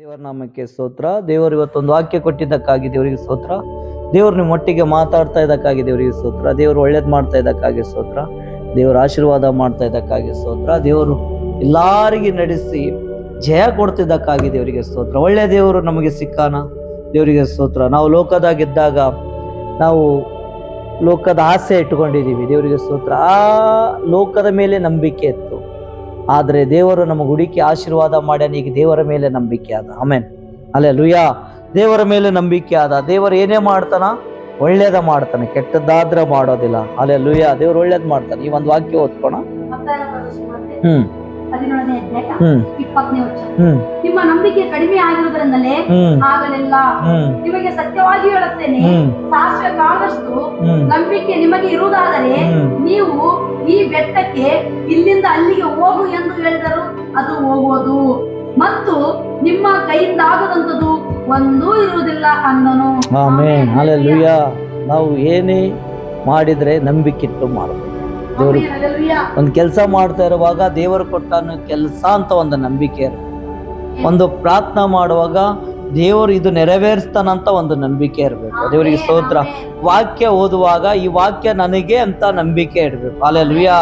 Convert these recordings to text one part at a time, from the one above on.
ದೇವರ ನಾಮಕ್ಕೆ ಸ್ತೋತ್ರ. ದೇವರು ಇವತ್ತೊಂದು ವಾಕ್ಯ ಕೊಟ್ಟಿದ್ದಕ್ಕಾಗಿ ದೇವರಿಗೆ ಸ್ತೋತ್ರ. ದೇವರು ನಿಮ್ಮ ಒಟ್ಟಿಗೆ ಮಾತಾಡ್ತಾ ಇದ್ದಕ್ಕಾಗಿ ದೇವರಿಗೆ ಸ್ತೋತ್ರ. ದೇವರು ಒಳ್ಳೇದು ಮಾಡ್ತಾ ಇದ್ದಕ್ಕಾಗಿ ಸ್ತೋತ್ರ. ದೇವರು ಆಶೀರ್ವಾದ ಮಾಡ್ತಾ ಇದ್ದಕ್ಕಾಗಿ ಸ್ತೋತ್ರ. ದೇವರು ಎಲ್ಲರಿಗೆ ನಡೆಸಿ ಜಯ ಕೊಡ್ತಿದ್ದಕ್ಕಾಗಿ ದೇವರಿಗೆ ಸ್ತೋತ್ರ. ಒಳ್ಳೆ ದೇವರು ನಮಗೆ ಸಿಕ್ಕಾನ? ದೇವರಿಗೆ ಸ್ತೋತ್ರ. ನಾವು ಲೋಕದಾಗಿದ್ದಾಗ ನಾವು ಲೋಕದ ಆಸೆ ಇಟ್ಟುಕೊಂಡಿದ್ದೀವಿ. ದೇವರಿಗೆ ಸ್ತೋತ್ರ. ಆ ಲೋಕದ ಮೇಲೆ ನಂಬಿಕೆ ಇತ್ತು. ಆದರೆ ದೇವರು ನಮಗೆ ಹುಡುಕಿ ಆಶೀರ್ವಾದ ಮಾಡ್ಯಾನ ಈಗ ದೇವರ ಮೇಲೆ ನಂಬಿಕೆ ಆದ. ಆಮೇನ್. ಅಲ್ಲೇ ಲುಯ್ಯ ದೇವರ ಮೇಲೆ ನಂಬಿಕೆ ಆದ. ದೇವರು ಏನೇ ಮಾಡ್ತಾನ ಒಳ್ಳೇದ ಮಾಡ್ತಾನೆ ಕೆಟ್ಟದ್ದಾದ್ರೆ ಮಾಡೋದಿಲ್ಲ. ಅಲ್ಲೇ ಲುಯ್ಯ ದೇವ್ರು ಒಳ್ಳೇದು ಮಾಡ್ತಾನೆ. ಈ ಒಂದು ವಾಕ್ಯ ಓದ್ಕೋಣ. ಹ್ಮ್. ನಿಮ್ಮ ನಂಬಿಕೆ ಕಡಿಮೆ ಆಗಿರುವುದರಿಂದಲೇ ಹ್ಮ್. ಆಗಲಿಲ್ಲ. ಹ್ಮ್. ನಿಮಗೆ ಸತ್ಯವಾಗಿ ಹೇಳುತ್ತೇನೆ ಹ್ಮ್. ಸಾಸಿವೆ ಕಾಳದಷ್ಟು ನಂಬಿಕೆ ನಿಮಗೆ ಇರುವುದಾದರೆ ನೀವು ಈ ಬೆಟ್ಟಕ್ಕೆ ಇಲ್ಲಿಂದ ಅಲ್ಲಿಗೆ ಹೋಗು ಎಂದು ಹೇಳಿದರು. ಅದು ಹೋಗುವುದು. ಮತ್ತು ನಿಮ್ಮ ಕೈಯಿಂದ ಆಗದಂತದ್ದು ಒಂದೂ ಇರುವುದಿಲ್ಲ ಅಂದನು. ಆಮೇನ್. ನಾವು ಏನೇ ಮಾಡಿದ್ರೆ ನಂಬಿಕಿಟ್ಟು ಮಾಡಬೇಕು. ದೇವರು. ಒಂದು ಕೆಲಸ ಮಾಡ್ತಾ ಇರುವಾಗ ದೇವರು ಕೊಟ್ಟ ಕೆಲಸ ಅಂತ ಒಂದು ನಂಬಿಕೆ ಇರುತ್ತೆ. ಒಂದು ಪ್ರಾರ್ಥನೆ ಮಾಡುವಾಗ ದೇವರು ಇದು ನೆರವೇರಿಸ್ತಾನಂತ ಒಂದು ನಂಬಿಕೆ ಇರಬೇಕು. ದೇವರಿಗೆ ಸ್ತೋತ್ರ. ವಾಕ್ಯ ಓದುವಾಗ ಈ ವಾಕ್ಯ ನನಗೆ ಅಂತ ನಂಬಿಕೆ ಇಡಬೇಕು. ಅಲ್ಲೆಲ್ವಿಯಾ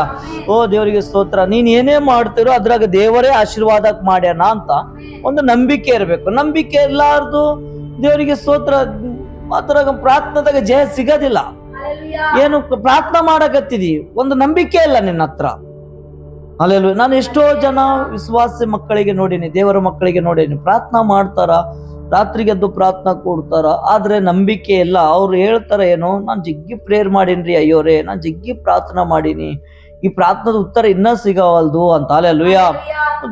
ಓ ದೇವರಿಗೆ ಸ್ತೋತ್ರ. ನೀನು ಏನೇ ಮಾಡ್ತಿರೋ ಅದ್ರಾಗ ದೇವರೇ ಆಶೀರ್ವಾದ ಮಾಡ್ಯಾನ ಅಂತ ಒಂದು ನಂಬಿಕೆ ಇರಬೇಕು. ನಂಬಿಕೆ ಇರಲಾರ್ದು ದೇವರಿಗೆ ಸ್ತೋತ್ರ. ಅದ್ರಾಗ ಪ್ರಾರ್ಥನೆದಾಗ ಜಯ ಸಿಗೋದಿಲ್ಲ. ಏನು ಪ್ರಾರ್ಥನೆ ಮಾಡಕತ್ತಿದಿ? ಒಂದು ನಂಬಿಕೆ ಇಲ್ಲ ನಿನ್ನ ಹತ್ರ. ಅಲ್ಲೆಲ್ವ ನಾನು ಎಷ್ಟೋ ಜನ ವಿಶ್ವಾಸ ಮಕ್ಕಳಿಗೆ ನೋಡೀನಿ ದೇವರ ಮಕ್ಕಳಿಗೆ ನೋಡೀನಿ. ಪ್ರಾರ್ಥನಾ ಮಾಡ್ತಾರ. ರಾತ್ರಿಗೆ ಎದ್ದು ಪ್ರಾರ್ಥನಾ ಕೊಡ್ತಾರ ಆದರೆ ನಂಬಿಕೆ ಇಲ್ಲ. ಅವ್ರು ಹೇಳ್ತಾರ ಏನೋ ನಾನು ಜಿಗ್ಗಿ ಪ್ರೇಯರ್ ಮಾಡೀನ್ರಿ ಅಯ್ಯೋರೇ ನಾನು ಜಿಗ್ಗಿ ಪ್ರಾರ್ಥನಾ ಮಾಡೀನಿ. ಈ ಪ್ರಾರ್ಥನದ ಉತ್ತರ ಇನ್ನ ಸಿಗವಲ್ದು ಅಂತ. ಅಲ್ಲೇ ಅಲ್ವಯ್ಯ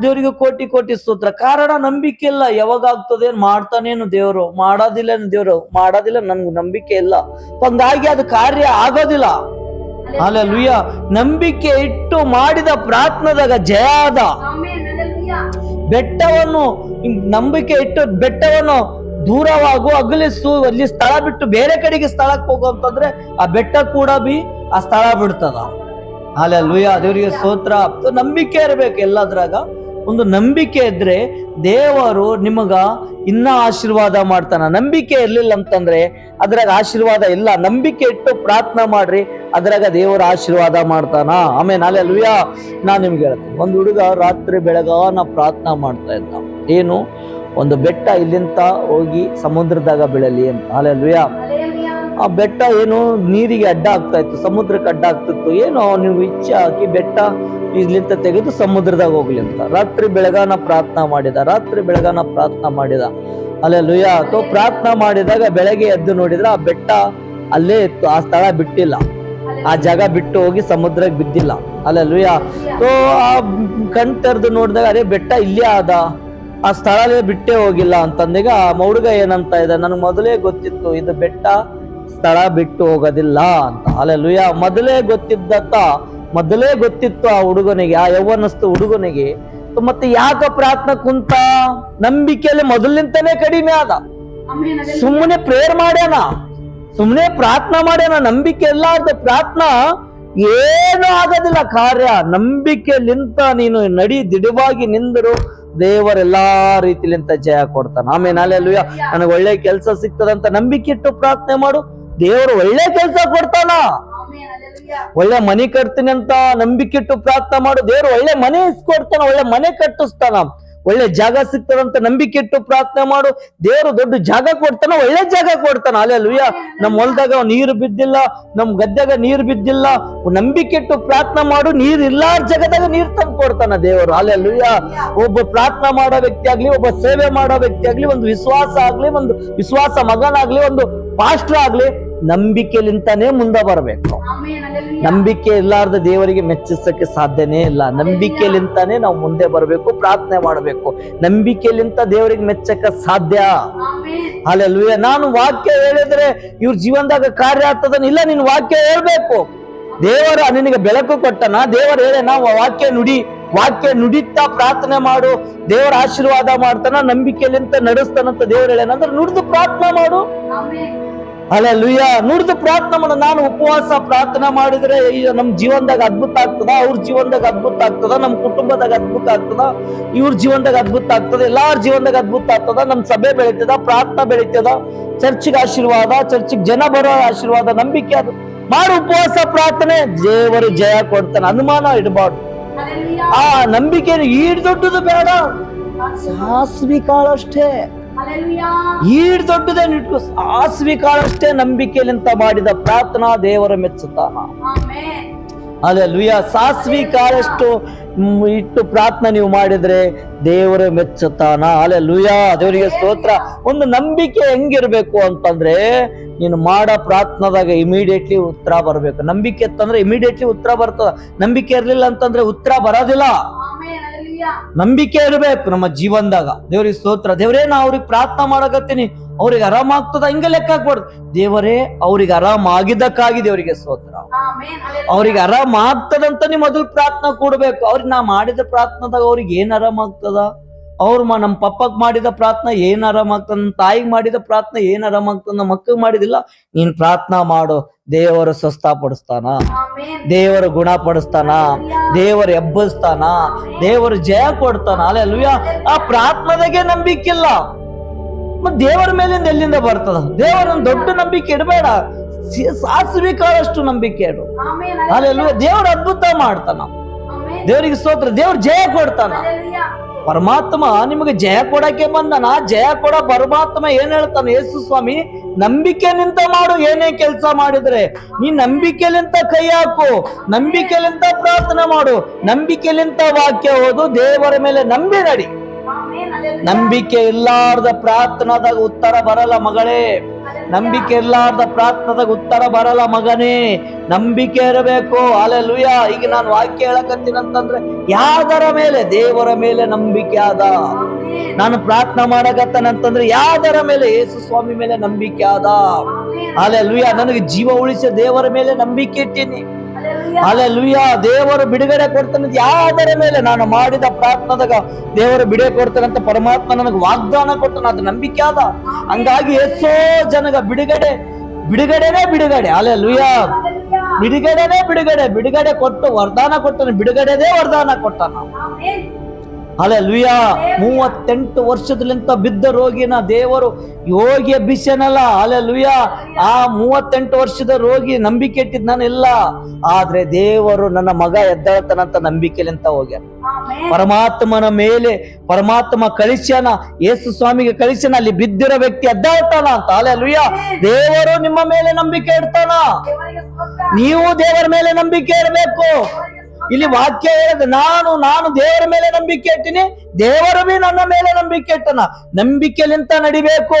ದೇವರಿಗೆ ಕೋಟಿ ಕೋಟಿ ಸ್ತೋತ್ರ. ಕಾರಣ ನಂಬಿಕೆ ಇಲ್ಲ. ಯಾವಾಗ ಆಗ್ತದೆ ಏನ್ ಮಾಡ್ತಾನೇನು ದೇವರು? ಮಾಡೋದಿಲ್ಲ ದೇವರು? ಮಾಡೋದಿಲ್ಲ ನನ್ಗೆ ನಂಬಿಕೆ ಇಲ್ಲ. ಹಂಗಾಗಿ ಅದು ಕಾರ್ಯ ಆಗೋದಿಲ್ಲ. ಅಲ್ಲ ಲುಯ್ಯ ನಂಬಿಕೆ ಇಟ್ಟು ಮಾಡಿದ ಪ್ರಾರ್ಥನದಾಗ ಜಯ ಆದ. ಬೆಟ್ಟವನ್ನು ನಂಬಿಕೆ ಇಟ್ಟು ಬೆಟ್ಟವನ್ನು ದೂರವಾಗು ಅಗಲಿಸು ಅಲ್ಲಿ ಸ್ಥಳ ಬಿಟ್ಟು ಬೇರೆ ಕಡೆಗೆ ಸ್ಥಳಕ್ಕೆ ಹೋಗು ಅಂತಂದ್ರೆ ಆ ಬೆಟ್ಟ ಕೂಡ ಬಿ ಆ ಸ್ಥಳ ಬಿಡ್ತದ. ಅಲ್ಲ ಲುಯ ದೇವರಿಗೆ ಸ್ತೋತ್ರ. ನಂಬಿಕೆ ಇರಬೇಕು ಎಲ್ಲದ್ರಾಗ. ಒಂದು ನಂಬಿಕೆ ಇದ್ರೆ ದೇವರು ನಿಮಗ ಇನ್ನ ಆಶೀರ್ವಾದ ಮಾಡ್ತಾನ. ನಂಬಿಕೆ ಇರ್ಲಿಲ್ಲ ಅಂತಂದ್ರೆ ಅದ್ರಾಗ ಆಶೀರ್ವಾದ ಇಲ್ಲ. ನಂಬಿಕೆ ಇಟ್ಟು ಪ್ರಾರ್ಥನೆ ಮಾಡ್ರಿ, ಅದ್ರಾಗ ದೇವರ ಆಶೀರ್ವಾದ ಮಾಡ್ತಾನ. ಆಮೇಲೆ ಅಲ್ಲೇ ಲುಯ್ಯ ನಾನ್ ನಿಮ್ಗೆ ಹೇಳ್ತೀನಿ. ಒಂದು ಹುಡುಗ ರಾತ್ರಿ ಬೆಳಗಾನ ಪ್ರಾರ್ಥನಾ ಮಾಡ್ತಾ ಇದ್ದ. ಏನು? ಒಂದು ಬೆಟ್ಟ ಇಲ್ಲಿಂದ ಹೋಗಿ ಸಮುದ್ರದಾಗ ಬೀಳಲಿ ಅಂತ. ಅಲ್ಲೆಲ್ವಯ್ಯ ಆ ಬೆಟ್ಟ ಏನು ನೀರಿಗೆ ಅಡ್ಡ ಆಗ್ತಾ ಇತ್ತು, ಸಮುದ್ರಕ್ಕೆ ಅಡ್ಡ ಆಗ್ತಿತ್ತು. ಏನೋ ನೀವು ಇಚ್ಛೆ ಹಾಕಿ ಬೆಟ್ಟ ಇಲ್ಲಿಂದ ತೆಗೆದು ಸಮುದ್ರದಾಗ ಹೋಗ್ಲಿ ಅಂತ. ರಾತ್ರಿ ಬೆಳಗಾನ ಪ್ರಾರ್ಥನಾ ಮಾಡಿದ, ರಾತ್ರಿ ಬೆಳಗಾನ ಪ್ರಾರ್ಥನಾ ಮಾಡಿದ. ಅಲ್ಲೇ ಅಥವಾ ಪ್ರಾರ್ಥನಾ ಮಾಡಿದಾಗ ಬೆಳಗ್ಗೆ ಎದ್ದು ನೋಡಿದ್ರೆ ಆ ಬೆಟ್ಟ ಅಲ್ಲೇ ಇತ್ತು, ಆ ಸ್ಥಳ ಬಿಟ್ಟಿಲ್ಲ. ಆ ಜಾಗ ಬಿಟ್ಟು ಹೋಗಿ ಸಮುದ್ರಕ್ಕೆ ಬಿದ್ದಿಲ್ಲ. ಅಲ್ಲೇ ಸೊ ಆ ಕಣ್ ತೆರೆದು ನೋಡಿದಾಗ ಅದೇ ಬೆಟ್ಟ ಇಲ್ಲೇ ಆದ. ಆ ಸ್ಥಳಲೇ ಬಿಟ್ಟೇ ಹೋಗಿಲ್ಲ ಅಂತಂದಾಗ ಆ ಹುಡುಗ ಏನಂತ ಇದೆ? ನನಗೆ ಮೊದಲೇ ಗೊತ್ತಿತ್ತು, ಇದು ಬೆಟ್ಟ ಸ್ಥಳ ಬಿಟ್ಟು ಹೋಗೋದಿಲ್ಲ ಅಂತ. ಅಲ್ಲ ಲುಯ್ಯ ಮೊದಲೇ ಗೊತ್ತಿದ್ದತ್ತ, ಮೊದಲೇ ಗೊತ್ತಿತ್ತು ಆ ಹುಡುಗನಿಗೆ, ಆ ಯೌವನಸ್ತು ಹುಡುಗನಿಗೆ. ಮತ್ತೆ ಯಾಕ ಪ್ರಾರ್ಥನೆ ಕುಂತ? ನಂಬಿಕೆಯಲ್ಲಿ ಮೊದಲಿಂತನೇ ಕಡಿಮೆ ಆದ. ಸುಮ್ಮನೆ ಪ್ರೇಯರ್ ಮಾಡ್ಯಾನ ಸುಮ್ಮನೆ ಪ್ರಾರ್ಥನಾ ಮಾಡ್ಯಾನ, ನಂಬಿಕೆ ಇಲ್ಲಾರ್ದ ಪ್ರಾರ್ಥನಾ ಏನು ಆಗೋದಿಲ್ಲ ಕಾರ್ಯ. ನಂಬಿಕೆಲಿಂತ ನೀನು ನಡಿ ದಿಡವಾಗಿ ನಿಂದರು ದೇವರೆಲ್ಲಾ ರೀತಿಲಿಂತ ಜಯ ಕೊಡ್ತಾನೆ. ಆಮೇಲೆ ಅಲ್ಲೆಲ್ಲೂಯ ನನಗೆ ಒಳ್ಳೆ ಕೆಲಸ ಸಿಗ್ತದಂತ ನಂಬಿಕೆ ಇಟ್ಟು ಪ್ರಾರ್ಥನೆ ಮಾಡು. ದೇವರು ಒಳ್ಳೆ ಕೆಲಸ ಕೊಡ್ತಾನ. ಒಳ್ಳೆ ಮನೆ ಕಟ್ತೀನಿ ಅಂತ ನಂಬಿಕೆ ಇಟ್ಟು ಪ್ರಾರ್ಥನೆ ಮಾಡು. ದೇವರು ಒಳ್ಳೆ ಮನೆ ಇಸ್ಕೊಡ್ತಾನ ಒಳ್ಳೆ ಮನೆ ಕಟ್ಟಿಸ್ತಾನ. ಒಳ್ಳೆ ಜಾಗ ಸಿಗ್ತದಂತ ನಂಬಿಕೆ ಇಟ್ಟು ಪ್ರಾರ್ಥನೆ ಮಾಡು. ದೇವರು ದೊಡ್ಡ ಜಾಗ ಕೊಡ್ತಾನ, ಒಳ್ಳೆ ಜಾಗ ಕೊಡ್ತಾನ. ಅಲ್ಲೇ ಲುಯ್ಯ ನಮ್ಮ ಹೊಲದಾಗ ನೀರು ಬಿದ್ದಿಲ್ಲ, ನಮ್ ಗದ್ದೆಗ ನೀರು ಬಿದ್ದಿಲ್ಲ. ನಂಬಿಕೆ ಇಟ್ಟು ಪ್ರಾರ್ಥನೆ ಮಾಡು. ನೀರ್ ಇಲ್ಲಾರ ಜಾಗದಾಗ ನೀರ್ ತಂದು ಕೊಡ್ತಾನ ದೇವರು. ಅಲ್ಲೇ ಲುಯ್ಯ ಒಬ್ಬ ಪ್ರಾರ್ಥನೆ ಮಾಡೋ ವ್ಯಕ್ತಿ ಆಗ್ಲಿ, ಒಬ್ಬ ಸೇವೆ ಮಾಡೋ ವ್ಯಕ್ತಿ ಆಗ್ಲಿ, ಒಂದು ವಿಶ್ವಾಸ ಆಗ್ಲಿ, ಒಂದು ವಿಶ್ವಾಸ ಮಗನಾಗ್ಲಿ, ಒಂದು ಪಾಸ್ಟರ್ ಆಗ್ಲಿ ನಂಬಿಕೆಲಿಂತಾನೆ ಮುಂದೆ ಬರಬೇಕು. ನಂಬಿಕೆ ಇರ್ಲಾರ್ದ ದೇವರಿಗೆ ಮೆಚ್ಚಿಸಕ್ಕೆ ಸಾಧ್ಯನೇ ಇಲ್ಲ. ನಂಬಿಕೆಲಿಂತಾನೆ ನಾವು ಮುಂದೆ ಬರಬೇಕು ಪ್ರಾರ್ಥನೆ ಮಾಡಬೇಕು. ನಂಬಿಕೆಲಿಂತ ದೇವರಿಗೆ ಮೆಚ್ಚಕ್ಕ ಸಾಧ್ಯ. ಅಲ್ಲೆಲ್ವೇ ನಾನು ವಾಕ್ಯ ಹೇಳಿದ್ರೆ ಇವ್ರ ಜೀವನದಾಗ ಕಾರ್ಯ ಆಗ್ತದನ್ ಇಲ್ಲ ನೀನ್ ವಾಕ್ಯ ಹೇಳ್ಬೇಕು. ದೇವರ ನಿನಗೆ ಬೆಳಕು ಕೊಟ್ಟನ ದೇವರ ಹೇಳ ನಾವು ವಾಕ್ಯ ನುಡಿ ವಾಕ್ಯ ನುಡಿತಾ ಪ್ರಾರ್ಥನೆ ಮಾಡು. ದೇವರ ಆಶೀರ್ವಾದ ಮಾಡ್ತಾನ ನಂಬಿಕೆಲಿಂತ ನಡೆಸ್ತಾನಂತ ದೇವರ ಹೇಳೇನಂದ್ರೆ ನುಡಿದು ಪ್ರಾರ್ಥನೆ ಮಾಡು. ಅಲ್ಲ ಲುಯ್ಯ ನುಡಿದು ಪ್ರಾರ್ಥನೆ ಮಾಡ ನಾನು ಉಪವಾಸ ಪ್ರಾರ್ಥನೆ ಮಾಡಿದ್ರೆ ಈಗ ನಮ್ ಜೀವನದಾಗ ಅದ್ಭುತ ಆಗ್ತದ ಅವ್ರ ಜೀವನದಾಗ ಅದ್ಭುತ ಆಗ್ತದ ನಮ್ಮ ಕುಟುಂಬದಾಗ ಅದ್ಭುತ ಆಗ್ತದ ಇವ್ರ ಜೀವನದಾಗ ಅದ್ಭುತ ಆಗ್ತದ ಎಲ್ಲಾರ ಜೀವನದಾಗ ಅದ್ಭುತ ಆಗ್ತದ ನಮ್ಮ ಸಭೆ ಬೆಳಿತದ ಪ್ರಾರ್ಥನೆ ಬೆಳಿತದ ಚರ್ಚಿಗೆ ಆಶೀರ್ವಾದ ಚರ್ಚಿಗೆ ಜನ ಬರೋ ಆಶೀರ್ವಾದ ನಂಬಿಕೆ ಅದು ಮಾಡು ಉಪವಾಸ ಪ್ರಾರ್ಥನೆ ದೇವರು ಜಯ ಕೊಡ್ತಾನೆ ಅನುಮಾನ ಇಡಬಾರ್ದು. ಆ ನಂಬಿಕೆ ಈಡ್ ದೊಡ್ಡದು ಬೇಡ ಸಾಸ್ವಿ ಕಾಳಷ್ಟೇ. ಈಡ್ ದೊಡ್ಡದೇನು ಇಟ್ಟು ಸಾಸ್ವಿ ಕಾಳಷ್ಟೇ ನಂಬಿಕೆಯಲ್ಲಿಂತ ಮಾಡಿದ ಪ್ರಾರ್ಥನಾ ದೇವರ ಮೆಚ್ಚುತ್ತಾನ ಅದೇ ಲುಯ ಸಾಸ್ವಿ ಕಾಳಷ್ಟು ಇಟ್ಟು ಪ್ರಾರ್ಥನೆ ನೀವು ಮಾಡಿದ್ರೆ ದೇವರ ಮೆಚ್ಚುತ್ತಾನ ಅಲೆ ಲುಯ ದೇವರಿಗೆ ಸ್ತೋತ್ರ. ಒಂದು ನಂಬಿಕೆ ಹೆಂಗಿರ್ಬೇಕು ಅಂತಂದ್ರೆ ನೀನು ಮಾಡೋ ಪ್ರಾರ್ಥನಾದಾಗ ಇಮಿಡಿಯೇಟ್ಲಿ ಉತ್ತರ ಬರಬೇಕು. ನಂಬಿಕೆ ಅಂತಂದ್ರೆ ಇಮಿಡಿಯೇಟ್ಲಿ ಉತ್ತರ ಬರ್ತದ. ನಂಬಿಕೆ ಇರಲಿಲ್ಲ ಅಂತಂದ್ರೆ ಉತ್ತರ ಬರೋದಿಲ್ಲ. ನಂಬಿಕೆ ಇರಬೇಕು ನಮ್ಮ ಜೀವನದಾಗ. ದೇವ್ರಿಗೆ ಸ್ತೋತ್ರ. ದೇವರೇ ನಾ ಅವ್ರಿಗೆ ಪ್ರಾರ್ಥನೆ ಮಾಡಕತ್ತೀನಿ. ಅವ್ರಿಗೆ ಆರಾಮ ಆಗ್ತದ? ಹಿಂಗ ಲೆಕ್ಕ ಹಾಕ್ಬಾರ್ದು. ದೇವರೇ ಅವ್ರಿಗೆ ಆರಾಮ ಆಗಿದ್ದಕ್ಕಾಗಿ ದೇವರಿಗೆ ಸ್ತೋತ್ರ. ಅವ್ರಿಗೆ ಆರಾಮ ಆಗ್ತದಂತ ನೀವು ಮೊದಲು ಪ್ರಾರ್ಥನೆ ಕೊಡ್ಬೇಕು. ಅವ್ರಿಗೆ ನಾ ಮಾಡಿದ ಪ್ರಾರ್ಥನಾದಾಗ ಅವ್ರಿಗೆ ಏನ್ ಆರಾಮ ಆಗ್ತದ? ಅವ್ರ ಮ ನಮ್ಮ ಪಪ್ಪಗ್ ಮಾಡಿದ ಪ್ರಾರ್ಥನೆ ಏನ್ ಆರಾಮ ಆಗ್ತದ? ನಮ್ಮ ತಾಯಿಗೆ ಮಾಡಿದ ಪ್ರಾರ್ಥನೆ ಏನ್ ಆರಾಮ ಆಗ್ತದ? ನಮ್ಮ ಮಕ್ಕಳಿಗೆ ಮಾಡಿದಿಲ್ಲ? ನೀನ್ ಪ್ರಾರ್ಥನಾ ಮಾಡು. ದೇವರು ಸ್ವಸ್ಥಪಡಿಸ್ತಾನ. ದೇವರ ದೇವರು ಗುಣಪಡಿಸ್ತಾನ. ದೇವರು ಎಬ್ಬಿಸ್ತಾನ ದೇವರು ಜಯ ಕೊಡ್ತಾನ ಅಲ್ಲೆಲ್ವಿಯ ಆ ಪ್ರಾರ್ಥನೆಗೆ ನಂಬಿಕೆ ಇಲ್ಲ. ಮತ್ ದೇವರ ಮೇಲಿಂದ ಎಲ್ಲಿಂದ ಬರ್ತದ? ದೇವರ ದೊಡ್ಡ ನಂಬಿಕೆ ಇಡಬೇಡ. ಸಾಸ್ವಿಕಾಳಷ್ಟು ನಂಬಿಕೆ ಇಡು. ಅಲ್ಲೇ ಅಲ್ಲೆಲ್ವಿಯ ದೇವರು ಅದ್ಭುತ ಮಾಡ್ತಾನ. ದೇವರಿಗೆ ಸ್ತೋತ್ರ ದೇವ್ರು ಜಯ ಕೊಡ್ತಾನ. ಪರಮಾತ್ಮ ನಿಮಗೆ ಜಯ ಕೊಡಕ್ಕೆ ಬಂದನ ಜಯ ಕೊಡ ಪರಮಾತ್ಮ ಏನ್ ಹೇಳ್ತಾನೆ ಯೇಸು ಸ್ವಾಮಿ ನಂಬಿಕೆ ನಿಂತ ಮಾಡು ಏನೇ ಕೆಲಸ ಮಾಡಿದ್ರೆ. ನೀ ನಂಬಿಕೆಲಿಂತ ಕೈ ಹಾಕು ನಂಬಿಕೆಲಿಂತ ಪ್ರಾರ್ಥನೆ ಮಾಡು ನಂಬಿಕೆಲಿಂತ ವಾಕ್ಯ ಓದು ದೇವರ ಮೇಲೆ ನಂಬಿ ನಡಿ. ನಂಬಿಕೆ ಇಲ್ಲಾರ್ದ ಪ್ರಾರ್ಥನಾದಾಗ ಉತ್ತರ ಬರಲ್ಲ ಮಗಳೇ. ನಂಬಿಕೆ ಇರ್ಲಾರ್ದ ಪ್ರಾರ್ಥನಾದಾಗ ಉತ್ತರ ಬರಲ್ಲ ಮಗನೇ. ನಂಬಿಕೆ ಇರಬೇಕು. ಅಲ್ಲೆಲ್ಲುಯ್ಯ ಈಗ ನಾನು ವಾಕ್ಯ ಹೇಳಕತ್ತೀನಿ ಅಂತಂದ್ರೆ ಯಾವ್ದರ ಮೇಲೆ? ದೇವರ ಮೇಲೆ ನಂಬಿಕೆ ಆದ. ನಾನು ಪ್ರಾರ್ಥನೆ ಮಾಡಕತ್ತನಂತಂದ್ರೆ ಯಾವ್ದರ ಮೇಲೆ? ಯೇಸು ಸ್ವಾಮಿ ಮೇಲೆ ನಂಬಿಕೆ ಆದ. ಅಲೆ ನನಗೆ ಜೀವ ಉಳಿಸ ದೇವರ ಮೇಲೆ ನಂಬಿಕೆ ಇಟ್ಟೀನಿ. ಅಲ್ಲೆಲ್ಲುಯ್ಯ ದೇವರು ಬಿಡುಗಡೆ ಕೊಡ್ತಾನೆ ಯಾವುದರ ಮೇಲೆ? ನಾನು ಮಾಡಿದ ಪ್ರಾರ್ಥನಾದಾಗ ದೇವರು ಬಿಡುಗಡೆ ಕೊಡ್ತಾನಂತ ಅಂತ ಪರಮಾತ್ಮ ನನಗೆ ವಾಗ್ದಾನ ಕೊಟ್ಟನ. ಅದು ನಂಬಿಕೆ ಆದ. ಹಂಗಾಗಿ ಎಷ್ಟೋ ಜನಗ ಬಿಡುಗಡೆ ಬಿಡುಗಡೆನೇ ಬಿಡುಗಡೆ. ಅಲೆ ಲುಯ್ಯ ಬಿಡುಗಡೆನೇ ಬಿಡುಗಡೆ. ಬಿಡುಗಡೆ ಕೊಟ್ಟು ವರದಾನ ಕೊಟ್ಟನು. ಬಿಡುಗಡೆದೇ ವರದಾನ ಕೊಟ್ಟನ. Amen. ಅಲೆ ಲುಯ್ಯ ಮೂವತ್ತೆಂಟು ವರ್ಷದಲ್ಲಿಂತ ಬಿದ್ದ ರೋಗಿನ ದೇವರು ಯೋಗಿ ಎಬ್ಬಿಸ್ಯನಲ್ಲ ಅಲೆ ಲುಯ್ಯ ಆ ಮೂವತ್ತೆಂಟು ವರ್ಷದ ರೋಗಿ ನಂಬಿಕೆ ಇಟ್ಟಿದ್ ನಾನು ಇಲ್ಲ ಆದ್ರೆ ದೇವರು ನನ್ನ ಮಗ ಎದ್ದಳತನಂತ ನಂಬಿಕೆಲಿಂತ ಹೋಗ್ಯಾನ. ಪರಮಾತ್ಮನ ಮೇಲೆ ಪರಮಾತ್ಮ ಕಳಿಸ್ಯಾನ. ಯೇಸು ಸ್ವಾಮಿಗೆ ಕಳಿಸ್ಯಾನ. ಅಲ್ಲಿ ಬಿದ್ದಿರೋ ವ್ಯಕ್ತಿ ಎದ್ದಾಳ್ತಾನ ಅಂತ. ಅಲೆ ಲುಯ್ಯ ದೇವರು ನಿಮ್ಮ ಮೇಲೆ ನಂಬಿಕೆ ಇಡ್ತಾನ. ನೀವು ದೇವರ ಮೇಲೆ ನಂಬಿಕೆ ಇಡಬೇಕು. ಇಲ್ಲಿ ವಾಕ್ಯ ಹೇಳಿದ, ನಾನು ನಾನು ದೇವರ ಮೇಲೆ ನಂಬಿಕೆ ಇಟ್ಟಿನಿ, ದೇವರು ಬಿ ನನ್ನ ಮೇಲೆ ನಂಬಿಕೆ ಇಟ್ಟನ. ನಂಬಿಕೆಲಿಂತ ನಡಿಬೇಕು.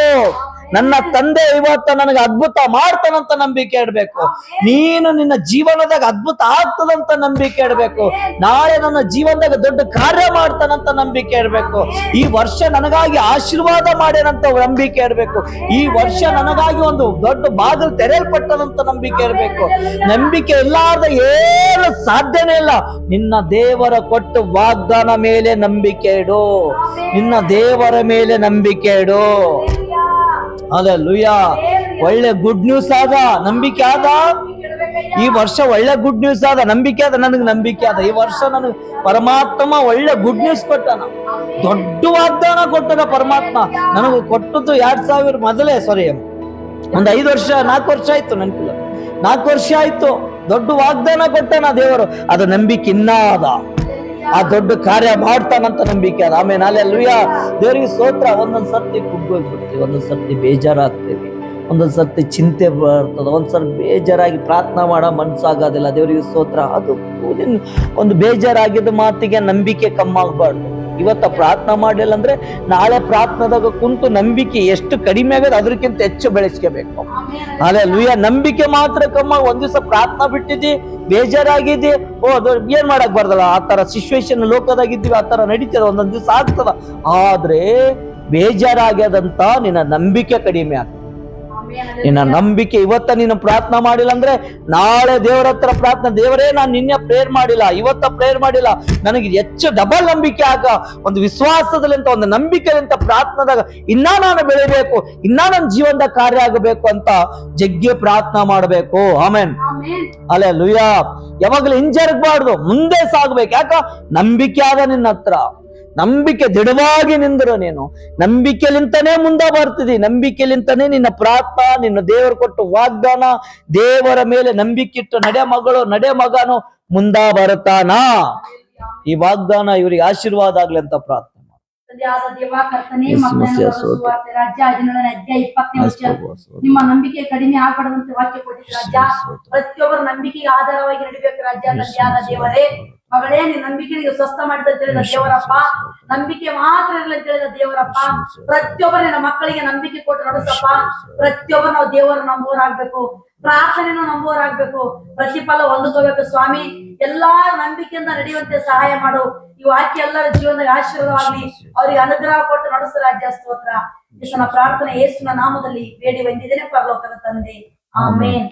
ನನ್ನ ತಂದೆ ಇವತ್ತ ನನಗೆ ಅದ್ಭುತ ಮಾಡ್ತಾನಂತ ನಂಬಿಕೆ ಇಡಬೇಕು. ನೀನು ನಿನ್ನ ಜೀವನದಾಗ ಅದ್ಭುತ ಆಗ್ತದಂತ ನಂಬಿಕೆ ಇಡಬೇಕು. ನಾಳೆ ನನ್ನ ಜೀವನದಾಗ ದೊಡ್ಡ ಕಾರ್ಯ ಮಾಡ್ತಾನಂತ ನಂಬಿಕೆ ಇಡಬೇಕು. ಈ ವರ್ಷ ನನಗಾಗಿ ಆಶೀರ್ವಾದ ಮಾಡ್ಯಾನಂತ ನಂಬಿಕೆ ಇಡಬೇಕು. ಈ ವರ್ಷ ನನಗಾಗಿ ಒಂದು ದೊಡ್ಡ ಬಾಗಿಲು ತೆರೆಯಲ್ಪಟ್ಟದಂತ ನಂಬಿಕೆ ಇರಬೇಕು ನಂಬಿಕೆ ಇಲ್ಲಾರ್ದ ಏನು ಸಾಧ್ಯನೇ ಇಲ್ಲ. ನಿನ್ನ ದೇವರ ಕೊಟ್ಟು ವಾಗ್ದಾನ ಮೇಲೆ ನಂಬಿಕೆ ಇಡು. ನಿನ್ನ ದೇವರ ಮೇಲೆ ನಂಬಿಕೆ ಇಡು. Hallelujah. ಅಲ್ಲ ಒಳ್ಳೆ ಗುಡ್ ನ್ಯೂಸ್ ಆದ, ನಂಬಿಕೆ ಆದ. ಈ ವರ್ಷ ಒಳ್ಳೆ ಗುಡ್ ನ್ಯೂಸ್ ಆದ, ನಂಬಿಕೆ ಆದ, ನನಗೆ ನಂಬಿಕೆ ಆದ. ಈ ವರ್ಷ ನನಗೆ ಪರಮಾತ್ಮ ಒಳ್ಳೆ ಗುಡ್ ನ್ಯೂಸ್ ಕೊಟ್ಟನ. ದೊಡ್ಡ ವಾಗ್ದಾನ ಕೊಟ್ಟದ ಪರಮಾತ್ಮ. ನನಗೆ ಕೊಟ್ಟದ್ದು ಎರಡ್ ಸಾವಿರ ಮೊದಲೇ ಸಾರಿ ಒಂದು ಐದು ವರ್ಷ, ನಾಲ್ಕು ವರ್ಷ ಆಯ್ತು, ನೆನಪಿಲ್ಲ. ನಾಲ್ಕು ವರ್ಷ ಆಯ್ತು, ದೊಡ್ಡ ವಾಗ್ದಾನ ಕೊಟ್ಟನ ದೇವರು. ಅದು ನಂಬಿಕೆ ಇನ್ನಾದ. ಆ ದೊಡ್ಡ ಕಾರ್ಯ ಮಾಡ್ತಾನಂತ ನಂಬಿಕೆ ಅದ. ಆಮೇಲೆ ಅಲ್ಲೆಲ್ಲೂಯ ದೇವರಿಗೆ ಸ್ತೋತ್ರ. ಒಂದೊಂದ್ ಸರ್ತಿ ಕುಗ್ಗೋಗ್ಬಿಡ್ತೀವಿ. ಒಂದೊಂದು ಸರ್ತಿ ಬೇಜಾರಾಗ್ತೀವಿ. ಒಂದೊಂದು ಸರ್ತಿ ಚಿಂತೆ ಬರ್ತದ. ಸರ್ತಿ ಬೇಜಾರಾಗಿ ಪ್ರಾರ್ಥನಾ ಮಾಡೋ ಮನ್ಸಾಗೋದಿಲ್ಲ. ದೇವರಿಗೆ ಸ್ತೋತ್ರ. ಅದು ಒಂದು ಬೇಜಾರಾಗಿದ್ದ ಮಾತಿಗೆ ನಂಬಿಕೆ ಕಮ್ಮಾಗ್ಬಾರ್ದು. ಇವತ್ತ ಪ್ರಾರ್ಥನೆ ಮಾಡಲಿಲ್ಲ ಅಂದ್ರೆ ನಾಳೆ ಪ್ರಾರ್ಥನಾದಾಗ ಕುಂತು ನಂಬಿಕೆ ಎಷ್ಟು ಕಡಿಮೆ ಆಗದ ಅದಕ್ಕಿಂತ ಹೆಚ್ಚು ಬೆಳೆಸ್ಕೋಬೇಕು. ಅದೇ ಲುಯ್ಯ ನಂಬಿಕೆ ಮಾತ್ರ ಕಮ್ಮ, ಒಂದ್ ದಿವಸ ಪ್ರಾರ್ಥನಾ ಬಿಟ್ಟಿದ್ದಿ, ಬೇಜಾರಾಗಿದ್ದಿ, ಓ, ಅದು ಏನ್ ಮಾಡಕ್ ಬರ್ದಲ್ಲ? ಆ ತರ ಸಿಚುವೇಶನ್ ಲೋಕದಾಗಿದ್ದೀವಿ, ಆ ತರ ನಡೀತದ, ಒಂದೊಂದ್ ದಿವಸ ಆಗ್ತದ. ಆದ್ರೆ ಬೇಜಾರಾಗ್ಯದಂತ ನಿನ್ನ ನಂಬಿಕೆ ಕಡಿಮೆ ಆಗ್ತದೆ. ನಿನ್ನ ನಂಬಿಕೆ ಇವತ್ತ ನೀನು ಪ್ರಾರ್ಥನಾ ಮಾಡಿಲ್ಲ ಅಂದ್ರೆ ನಾಳೆ ದೇವರ ಹತ್ರ ಪ್ರಾರ್ಥನೆ ದೇವರೇ ನಾನು ನಿನ್ನೆ ಪ್ರೇರ್ ಮಾಡಿಲ್ಲ ಇವತ್ತ ಪ್ರೇಯರ್ ಮಾಡಿಲ್ಲ. ನನಗೆ ಹೆಚ್ಚು ಡಬಲ್ ನಂಬಿಕೆ ಆಗ ಒಂದು ವಿಶ್ವಾಸದಲ್ಲಿ ಅಂತ ಒಂದು ನಂಬಿಕೆಯಿಂದ ಪ್ರಾರ್ಥನಾದಾಗ ಇನ್ನ ನಾನು ಬೆಳಿಬೇಕು ಇನ್ನ ನನ್ನ ಜೀವನದ ಕಾರ್ಯ ಆಗಬೇಕು ಅಂತ ಜಗ್ಗಿ ಪ್ರಾರ್ಥನಾ ಮಾಡಬೇಕು. ಆಮೇನ್. ಅಲೆ ಲುಯ್ಯ ಯಾವಾಗಲೂ ಹಿಂಜರಗಬಾರ್ದು ಮುಂದೆ ಸಾಗ್ಬೇಕು. ಯಾಕ? ನಂಬಿಕೆ ಆದ ನಿನ್ನ ಹತ್ರ. ನಂಬಿಕೆ ದೃಢವಾಗಿ ನಿಂದ್ರ ನೀನು. ನಂಬಿಕೆಲಿಂತನೇ ಮುಂದೆ ಬರ್ತಿದಿ. ನಂಬಿಕೆಲಿಂತನೇ ನಿನ್ನ ಪ್ರಾರ್ಥ ನಿನ್ನ ದೇವರು ಕೊಟ್ಟು ವಾಗ್ದಾನ ದೇವರ ಮೇಲೆ ನಂಬಿಕೆ ಇಟ್ಟು ನಡೆ ಮಗಳು ನಡೆ ಮಗನು ಮುಂದ ಬರುತ್ತಾನ? ಈ ವಾಗ್ದಾನ ಇವರಿಗೆ ಆಶೀರ್ವಾದ ಆಗ್ಲಿ ಅಂತ ಪ್ರಾರ್ಥನೆ. ನಿಮ್ಮ ನಂಬಿಕೆ ಕಡಿಮೆ ಆಗಬಾರದಂತೆ ವಾಕ್ಯ ಕೊಟ್ಟಿದ್ದು ರಾಜ್ಯ. ಪ್ರತಿಯೊಬ್ಬರ ನಂಬಿಕೆಗೆ ಆಧಾರವಾಗಿ ನಡಿಬೇಕು ರಾಜ್ಯ ದೇವರೇ. ಮಗಳೇ ನಿನ್ನ ನಂಬಿಕೆಗೆ ಸ್ವಸ್ಥ ಮಾಡಿದ ಅಂತ ಹೇಳಿದ ದೇವರಪ್ಪ ನಂಬಿಕೆ ಮಾತ್ರ ಇರಲಿ ಅಂತ ಹೇಳಿದ ದೇವರಪ್ಪ ಪ್ರತಿಯೊಬ್ಬರ ನಿನ್ನ ಮಕ್ಕಳಿಗೆ ನಂಬಿಕೆ ಕೊಟ್ಟು ನಡೆಸಪ್ಪ. ಪ್ರತಿಯೊಬ್ಬರು ನಾವು ದೇವರ ನಂಬುವರಾಗ್ಬೇಕು ಪ್ರಾರ್ಥನೆಯನ್ನು ನಂಬುವರಾಗ್ಬೇಕು ಪ್ರತಿಫಲ ಹೊಂದ್ಕೋಬೇಕು ಸ್ವಾಮಿ. ಎಲ್ಲಾ ನಂಬಿಕೆಯಿಂದ ನಡೆಯುವಂತೆ ಸಹಾಯ ಮಾಡು. ಈ ವಾಕ್ಯ ಎಲ್ಲರ ಜೀವನದಲ್ಲಿ ಆಶೀರ್ವಾದವಾಗಲಿ. ಅವರಿಗೆ ಅನುಗ್ರಹ ಕೊಟ್ಟು ನಡೆಸ ರಾಜ್ಯ ಸ್ತೋತ್ರ. ಕೃಷ್ಣನ ಪ್ರಾರ್ಥನೆ ಯೇಸುನ ನಾಮದಲ್ಲಿ ಬೇಡಿ ಬಂದಿದ್ದೇನೆ ಪರಲೋಕದ ತಂದೆ. ಆಮೇಲೆ.